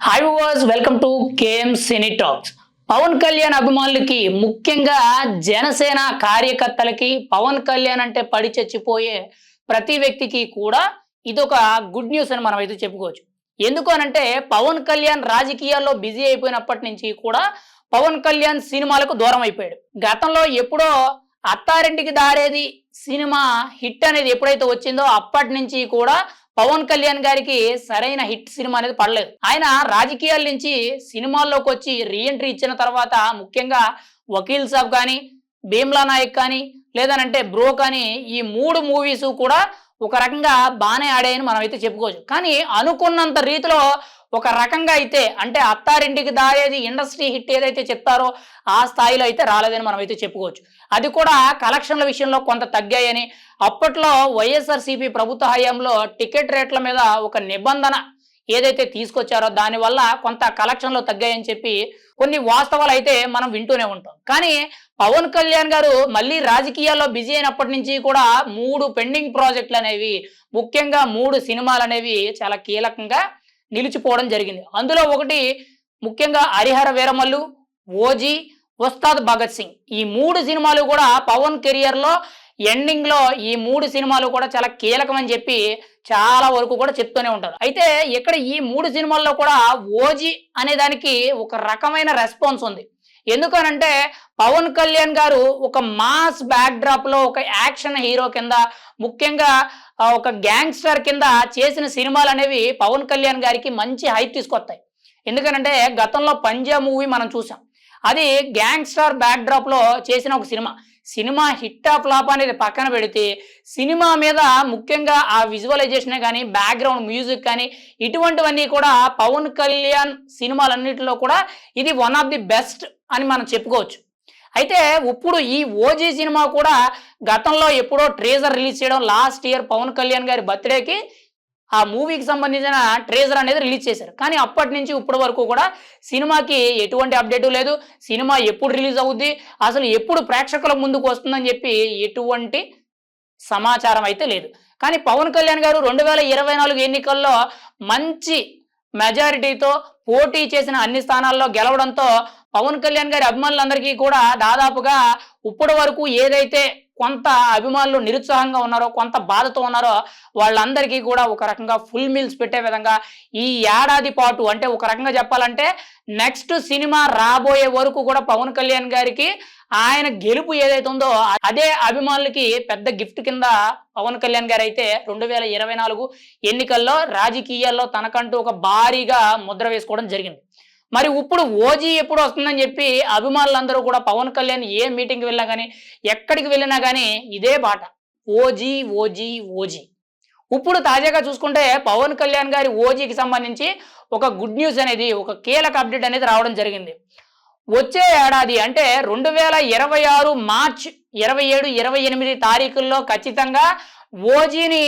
Hi was welcome to KM cine talks Pawan Kalyan అభిమానులకి ముఖ్యంగా జనసేన కార్యకర్తలకి పవన్ కళ్యాణ్ అంటే పడి చచ్చిపోయే ప్రతి వ్యక్తికి కూడా ఇదొక గుడ్ న్యూస్ అని మనం అయితే చెప్పుకోవచ్చు ఎందుకు అనంటే పవన్ కళ్యాణ్ రాజకీయాల్లో బిజీ అయిపోయినప్పటి నుంచి కూడా పవన్ కళ్యాణ్ సినిమాలకు దూరం అయిపోయాడు గతంలో ఎప్పుడో అత్తారింటికి దారేది సినిమా హిట్ అనేది ఎప్పుడైతే వచ్చిందో అప్పటి నుంచి కూడా పవన్ కళ్యాణ్ గారికి సరైన హిట్ సినిమా అనేది పడలేదు. ఆయన రాజకీయాల నుంచి సినిమాల్లోకి వచ్చి రీఎంట్రీ ఇచ్చిన తర్వాత ముఖ్యంగా వకీల్ సాబ్ కానీ భీమ్లా నాయక్ కానీ లేదనంటే బ్రో కానీ ఈ మూడు మూవీస్ కూడా ఒక రకంగా బాగానే ఆడాయని మనం అయితే చెప్పుకోవచ్చు. కానీ అనుకున్నంత రీతిలో ఒక రకంగా అయితే అంటే అత్తారింటికి దారేది ఇండస్ట్రీ హిట్ ఏదైతే చెప్తారో ఆ స్థాయిలో అయితే రాలేదని మనం అయితే చెప్పుకోవచ్చు. అది కూడా కలెక్షన్ల విషయంలో కొంత తగ్గాయని అప్పట్లో వైఎస్ఆర్సీపీ ప్రభుత్వ హయాంలో టికెట్ రేట్ల మీద ఒక నిబంధన ఏదైతే తీసుకొచ్చారో దానివల్ల కొంత కలెక్షన్లు తగ్గాయని చెప్పి కొన్ని వాస్తవాలు అయితే మనం వింటూనే ఉంటాం. కానీ పవన్ కళ్యాణ్ గారు మళ్ళీ రాజకీయాల్లో బిజీ అయినప్పటి నుంచి కూడా మూడు పెండింగ్ ప్రాజెక్టులు అనేవి ముఖ్యంగా మూడు సినిమాలు అనేవి చాలా కీలకంగా నిలిచిపోవడం జరిగింది. అందులో ఒకటి ముఖ్యంగా హరిహర వీరమల్లు ఓజీ ఉస్తాద్ భగత్ సింగ్. ఈ మూడు సినిమాలు కూడా పవన్ కెరియర్లో ఎండింగ్లో ఈ మూడు సినిమాలు కూడా చాలా కీలకమని చెప్పి చాలా వరకు కూడా చెప్తూనే ఉంటారు. అయితే ఇక్కడ ఈ మూడు సినిమాల్లో కూడా ఓజీ అనే దానికి ఒక రకమైన రెస్పాన్స్ ఉంది. ఎందుకనంటే పవన్ కళ్యాణ్ గారు ఒక మాస్ బ్యాక్ డ్రాప్లో ఒక యాక్షన్ హీరో కింద ముఖ్యంగా ఒక గ్యాంగ్స్టర్ కింద చేసిన సినిమాలు అనేవి పవన్ కళ్యాణ్ గారికి మంచి హైప్ తీసుకొస్తాయి. ఎందుకనంటే గతంలో పంజాబ్ మూవీ మనం చూసాం. అది గ్యాంగ్స్టర్ బ్యాక్ డ్రాప్లో చేసిన ఒక సినిమా. సినిమా హిట్ ఆఫ్ ఫ్లాప్ అనేది పక్కన పెడితే సినిమా మీద ముఖ్యంగా ఆ విజువలైజేషన్ కానీ బ్యాక్గ్రౌండ్ మ్యూజిక్ కానీ ఇటువంటివన్నీ కూడా పవన్ కళ్యాణ్ సినిమాలన్నిటిలో కూడా ఇది వన్ ఆఫ్ ది బెస్ట్ అని మనం చెప్పుకోవచ్చు. అయితే ఇప్పుడు ఈ ఓజీ సినిమా కూడా గతంలో ఎప్పుడో ట్రేజర్ రిలీజ్ చేయడం లాస్ట్ ఇయర్ పవన్ కళ్యాణ్ గారి బర్త్డేకి ఆ మూవీకి సంబంధించిన ట్రేజర్ అనేది రిలీజ్ చేశారు. కానీ అప్పటి నుంచి ఇప్పటి వరకు కూడా సినిమాకి ఎటువంటి అప్డేట్ లేదు. సినిమా ఎప్పుడు రిలీజ్ అవుద్ది? అసలు ఎప్పుడు ప్రేక్షకుల ముందుకు వస్తుందని చెప్పి ఎటువంటి సమాచారం అయితే లేదు. కానీ పవన్ కళ్యాణ్ గారు రెండు వేల ఇరవై నాలుగు ఎన్నికల్లో మంచి మెజారిటీతో పోటీ చేసిన అన్ని స్థానాల్లో గెలవడంతో పవన్ కళ్యాణ్ గారి అభిమానులందరికీ కూడా దాదాపుగా ఇప్పటి వరకు ఏదైతే కొంత అభిమానులు నిరుత్సాహంగా ఉన్నారో కొంత బాధతో ఉన్నారో వాళ్ళందరికీ కూడా ఒక రకంగా ఫుల్ మీల్స్ పెట్టే విధంగా ఈ ఏడాది పాటు అంటే ఒక రకంగా చెప్పాలంటే నెక్స్ట్ సినిమా రాబోయే వరకు కూడా పవన్ కళ్యాణ్ గారికి ఆయన గెలుపు ఏదైతే ఉందో అదే అభిమానులకి పెద్ద గిఫ్ట్ కింద పవన్ కళ్యాణ్ గారు అయితే రెండు వేల ఇరవై నాలుగు ఎన్నికల్లో రాజకీయాల్లో తనకంటూ ఒక భారీగా ముద్ర వేసుకోవడం జరిగింది. మరి ఇప్పుడు ఓజీ ఎప్పుడు వస్తుందని చెప్పి అభిమానులందరూ కూడా పవన్ కళ్యాణ్ ఏ మీటింగ్కి వెళ్ళినా కానీ ఎక్కడికి వెళ్ళినా కానీ ఇదే బాట. OG OG OG. ఇప్పుడు తాజాగా చూసుకుంటే పవన్ కళ్యాణ్ గారి ఓజీకి సంబంధించి ఒక గుడ్ న్యూస్ అనేది ఒక కీలక అప్డేట్ అనేది రావడం జరిగింది. వచ్చే ఏడాది అంటే రెండు వేల ఇరవై ఆరు మార్చ్ ఇరవై ఏడు ఇరవై ఎనిమిది తారీఖుల్లో ఖచ్చితంగా ఓజీని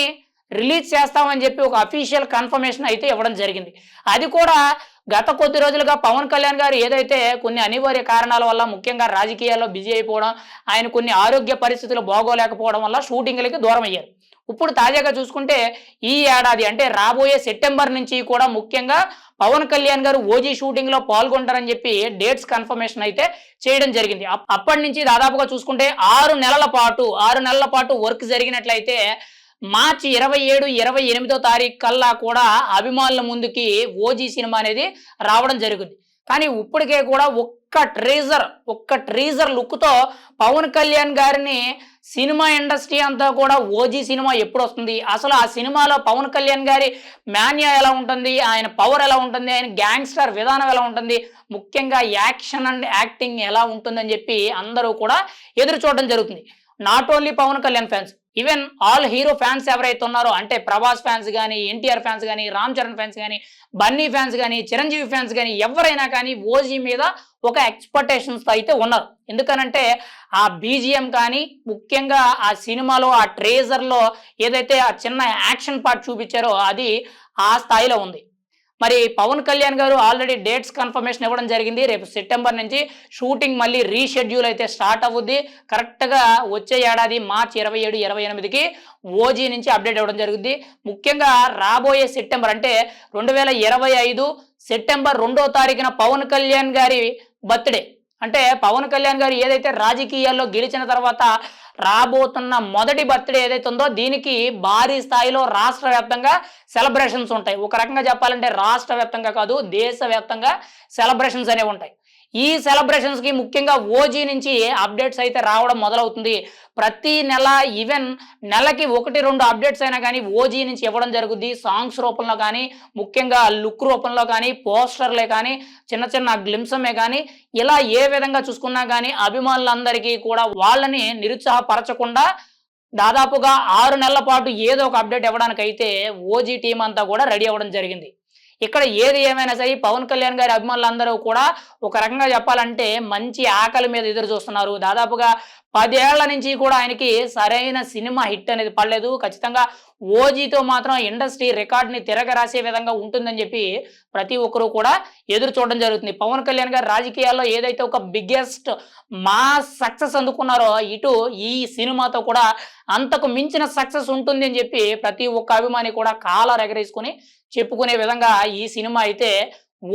రిలీజ్ చేస్తామని చెప్పి ఒక అఫీషియల్ కన్ఫర్మేషన్ అయితే ఇవ్వడం జరిగింది. అది కూడా గత కొద్ది రోజులుగా పవన్ కళ్యాణ్ గారు ఏదైతే కొన్ని అనివార్య కారణాల వల్ల ముఖ్యంగా రాజకీయాల్లో బిజీ అయిపోవడం ఆయన కొన్ని ఆరోగ్య పరిస్థితులు బాగోలేకపోవడం వల్ల షూటింగ్లకి దూరం అయ్యారు. ఇప్పుడు తాజాగా చూసుకుంటే ఈ ఏడాది అంటే రాబోయే సెప్టెంబర్ నుంచి కూడా ముఖ్యంగా పవన్ కళ్యాణ్ గారు ఓజీ షూటింగ్లో పాల్గొంటారని చెప్పి డేట్స్ కన్ఫర్మేషన్ అయితే చేయడం జరిగింది. అప్పటి నుంచి దాదాపుగా చూసుకుంటే ఆరు నెలల పాటు ఆరు నెలల పాటు వర్క్ జరిగినట్లయితే మార్చి ఇరవై ఏడు ఇరవై ఎనిమిదో తారీఖు కల్లా కూడా అభిమానుల ముందుకి ఓజీ సినిమా అనేది రావడం జరుగుతుంది కానీ ఇప్పటికే కూడా ఒక్క ట్రేజర్ ఒక్క ట్రీజర్ లుక్తో పవన్ కళ్యాణ్ గారిని సినిమా ఇండస్ట్రీ అంతా కూడా ఓజీ సినిమా ఎప్పుడు వస్తుంది? అసలు ఆ సినిమాలో పవన్ కళ్యాణ్ గారి మాన్యా ఎలా ఉంటుంది? ఆయన పవర్ ఎలా ఉంటుంది? ఆయన గ్యాంగ్స్టర్ విధానం ఎలా ఉంటుంది? ముఖ్యంగా యాక్షన్ అండ్ యాక్టింగ్ ఎలా ఉంటుందని చెప్పి అందరూ కూడా ఎదురు చూడడం జరుగుతుంది. Not only Pawan Kalyan fans even all hero fans ఎవరైతే ఉన్నారో అంటే ప్రభాస్ ఫ్యాన్స్ కానీ ఎన్టీఆర్ ఫ్యాన్స్ కానీ రామ్ చరణ్ ఫ్యాన్స్ కానీ బన్నీ ఫ్యాన్స్ కానీ చిరంజీవి ఫ్యాన్స్ కానీ ఎవరైనా కానీ ఓజీ మీద ఒక ఎక్స్పెక్టేషన్స్తో అయితే ఉన్నారు. ఎందుకనంటే ఆ బీజిఎం కానీ ముఖ్యంగా ఆ సినిమాలో ఆ ట్రేజర్లో ఏదైతే ఆ చిన్న యాక్షన్ పార్ట్ చూపించారో అది ఆ స్థాయిలో ఉంది. మరి పవన్ కళ్యాణ్ గారు ఆల్రెడీ డేట్స్ కన్ఫర్మేషన్ ఇవ్వడం జరిగింది. రేపు సెప్టెంబర్ నుంచి షూటింగ్ మళ్ళీ రీషెడ్యూల్ అయితే స్టార్ట్ అవుద్ది. కరెక్ట్గా వచ్చే ఏడాది మార్చి ఇరవై ఏడు ఇరవై ఎనిమిదికి ఓజీ నుంచి అప్డేట్ ఇవ్వడం జరుగుద్ది. ముఖ్యంగా రాబోయే సెప్టెంబర్ అంటే రెండు వేల ఇరవై ఐదు సెప్టెంబర్ రెండో తారీఖున పవన్ కళ్యాణ్ గారి బర్త్డే. అంటే పవన్ కళ్యాణ్ గారు ఏదైతే రాజకీయాల్లో గెలిచిన తర్వాత రాబోతున్న మొదటి బర్త్డే ఏదైతే ఉందో దీనికి భారీ స్థాయిలో రాష్ట్ర వ్యాప్తంగా సెలబ్రేషన్స్ ఉంటాయి. ఒక రకంగా చెప్పాలంటే రాష్ట్ర వ్యాప్తంగా కాదు దేశవ్యాప్తంగా సెలబ్రేషన్స్ అనేవి ఉంటాయి. ఈ సెలబ్రేషన్స్కి ముఖ్యంగా ఓజీ నుంచి అప్డేట్స్ అయితే రావడం మొదలవుతుంది. ప్రతి నెల ఈవెన్ నెలకి ఒకటి రెండు అప్డేట్స్ అయినా కానీ ఓజీ నుంచి ఇవ్వడం జరుగుద్ది. సాంగ్స్ రూపంలో కానీ ముఖ్యంగా లుక్ రూపంలో కానీ పోస్టర్లే కానీ చిన్న చిన్న గ్లిమ్సమే కానీ ఇలా ఏ విధంగా చూసుకున్నా కానీ అభిమానులందరికీ కూడా వాళ్ళని నిరుత్సాహపరచకుండా దాదాపుగా ఆరు నెలల పాటు ఏదో ఒక అప్డేట్ ఇవ్వడానికైతే ఓజీ టీం అంతా కూడా రెడీ అవ్వడం జరిగింది. ఇక్కడ ఏది ఏమైనా సరే పవన్ కళ్యాణ్ గారి అభిమానులందరూ కూడా ఒక రకంగా చెప్పాలంటే మంచి ఆకలి మీద ఎదురు చూస్తున్నారు. దాదాపుగా పదేళ్ళ నుంచి కూడా ఆయనకి సరైన సినిమా హిట్ అనేది పడలేదు. ఖచ్చితంగా ఓజీతో మాత్రం ఇండస్ట్రీ రికార్డ్ని తిరగరాసే విధంగా ఉంటుందని చెప్పి ప్రతి ఒక్కరూ కూడా ఎదురు చూడడం జరుగుతుంది. పవన్ కళ్యాణ్ గారు రాజకీయాల్లో ఏదైతే ఒక బిగ్గెస్ట్ మా సక్సెస్ అందుకున్నారో ఇటు ఈ సినిమాతో కూడా అంతకు మించిన సక్సెస్ ఉంటుంది అని చెప్పి ప్రతి ఒక్క అభిమాని కూడా కాలర్ ఎగరేసుకుని చెప్పుకునే విధంగా ఈ సినిమా అయితే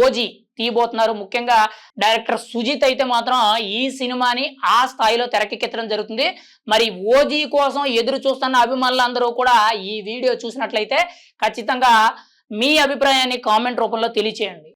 ఓజీ తీయబోతున్నారు. ముఖ్యంగా డైరెక్టర్ సుజిత్ అయితే మాత్రం ఈ సినిమాని ఆ స్థాయిలో తెరకెక్కించడం జరుగుతుంది. మరి ఓజీ కోసం ఎదురు చూస్తున్న అభిమానులందరూ కూడా ఈ వీడియో చూసినట్లయితే ఖచ్చితంగా మీ అభిప్రాయాన్ని కామెంట్ రూపంలో తెలియచేయండి.